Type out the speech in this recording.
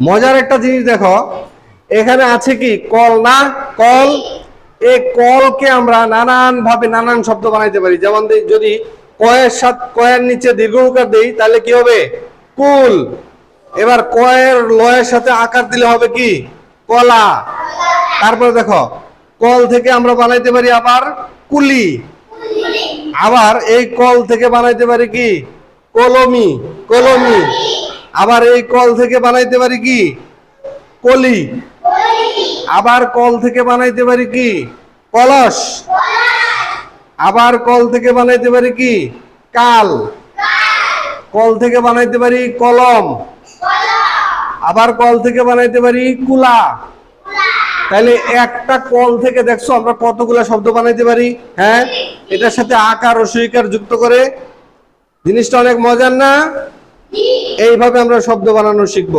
মজার একটা জিনিস দেখো, এখানে আছে কি, কল না? কল এই কলকে আমরা নানান ভাবে নানান শব্দ বানাইতে পারি। যেমন যদি কয়ের সাথে কয়ের নিচে দীর্ঘ উকার দেই, তাহলে কি হবে? কুল। এবার কয়ের লয়ের সাথে আকার দিলে হবে কি? কলা। তারপরে দেখো, কল থেকে আমরা বানাইতে পারি আবার কুলি। আবার এই কল থেকে বানাইতে পারি কি? কলমি। কলমি। আবার এই কল থেকে বানাইতে পারি কি? কলি। আবার কল থেকে বানাইতে পারি কি? কলস। আবার কল থেকে বানাইতে পারি কি? কাল। কল থেকে বানাইতে পারি কলম। আবার কল থেকে বানাইতে পারি কুলা। তাহলে একটা কল থেকে দেখছ, আমরা কতগুলা শব্দ বানাইতে পারি? হ্যাঁ? এটার সাথে আকার ও সুইকার যুক্ত করে। জিনিসটা অনেক মজার না? এইভাবে আমরা শব্দ বানানো শিখব।